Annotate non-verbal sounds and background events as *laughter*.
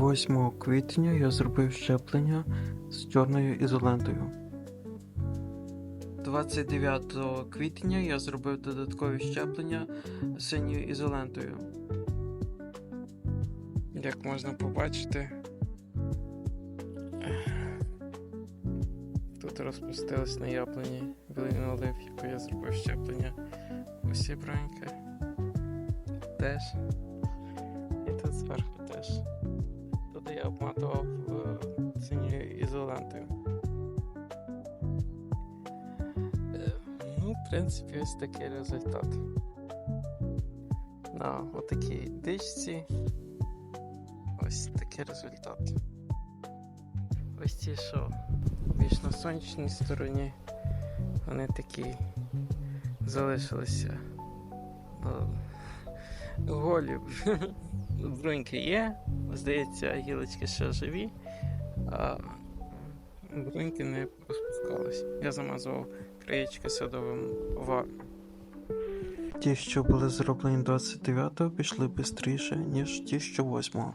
8 квітня я зробив щеплення з чорною ізолентою. 29 квітня я зробив додаткові щеплення синьою ізолентою. Як можна побачити, тут розпустилась на яблуні білий олив, яку я зробив щеплення. Усі броньки. Теж. І тут зверху теж. Я обматував е, синьою ізолентою. Е, Ну, в принципі, ось такий результат. На отакій дичці. Ось такий результат. Ось ці, що більш на сонячній стороні, вони такі залишилися. е, Голі. *laughs* Бруньки є, здається, гілочки ще живі, а бруньки не розпускались. Я замазував краєчки садовим варом. Ті, що були зроблені 29-го, пішли швидше, ніж ті, що 8-го.